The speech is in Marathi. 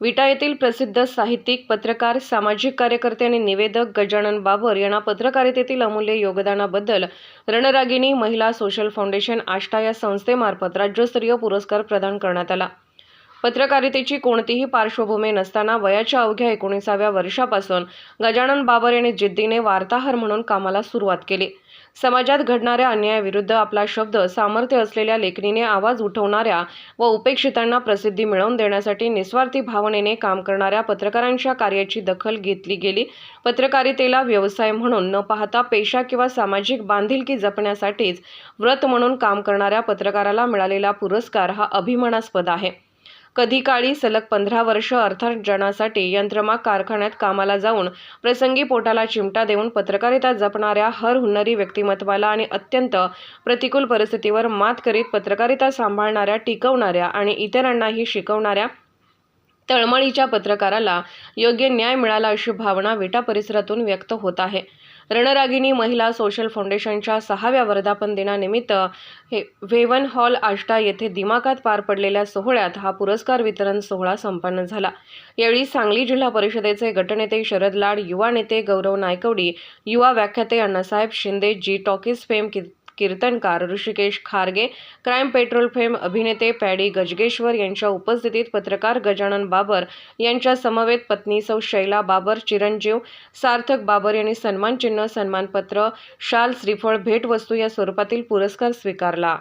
विटा येथील प्रसिद्ध साहित्यिक पत्रकार सामाजिक कार्यकर्ते आणि निवेदक गजानन बाबर यांना पत्रकारितेतील अमूल्य योगदानाबद्दल रणरागिणी महिला सोशल फाउंडेशन आष्टा या संस्थेमार्फत राज्यस्तरीय पुरस्कार प्रदान करण्यात आला. पत्रकारितेची कोणतीही पार्श्वभूमी नसताना वयाच्या अवघ्या एकोणीसाव्या वर्षापासून गजानन बाबर यांनी जिद्दीने वार्ताहर म्हणून कामाला सुरुवात केली. समाजात घडणाऱ्या अन्यायाविरुद्ध आपला शब्द सामर्थ्य असलेल्या लेखणीने आवाज उठवणाऱ्या व उपेक्षितांना प्रसिद्धी मिळवून देण्यासाठी निस्वार्थी भावनेने काम करणाऱ्या पत्रकारांच्या कार्याची दखल घेतली गेली. पत्रकारितेला व्यवसाय म्हणून न पाहता पेशा किंवा सामाजिक बांधिलकी जपण्यासाठीच व्रत म्हणून काम करणाऱ्या पत्रकाराला मिळालेला पुरस्कार हा अभिमानास्पद आहे. कधी काळी सलग पंधरा वर्ष अर्थार्जनासाठी यंत्रमाग कारखान्यात कामाला जाऊन प्रसंगी पोटाला चिमटा देऊन पत्रकारिता जपणाऱ्या हर हुन्नरी व्यक्तिमत्वाला आणि अत्यंत प्रतिकूल परिस्थितीवर मात करीत पत्रकारिता सांभाळणाऱ्या टिकवणाऱ्या आणि इतरांनाही शिकवणाऱ्या तळमळीच्या पत्रकाराला योग्य न्याय मिळाला अशी भावना विटा परिसरातून व्यक्त होत आहे. रणरागिणी महिला सोशल फाउंडेशनच्या सहाव्या वर्धापन दिनानिमित्त हे वेवन हॉल आष्टा येथे दिमाकात पार पडलेल्या सोहळ्यात हा पुरस्कार वितरण सोहळा संपन्न झाला. यावेळी सांगली जिल्हा परिषदेचे गटनेते शरद लाड युवा नेते गौरव नायकवडी युवा व्याख्याते अण्णासाहेब शिंदे जी टॉकीज फेम कीर्तनकार Rishikesh Kharge crime patrol fame अभिनेते पॅडी गजगेश्वर यांच्या उपस्थितीत पत्रकार गजानन बाबर यांच्या समवेत पत्नी सौ शैला बाबर चिरंजीव सार्थक बाबर यांनी सन्मानचिन्ह सन्मानपत्र शाल श्रीफळ भेटवस्तू या स्वरूपातील पुरस्कार स्वीकारला.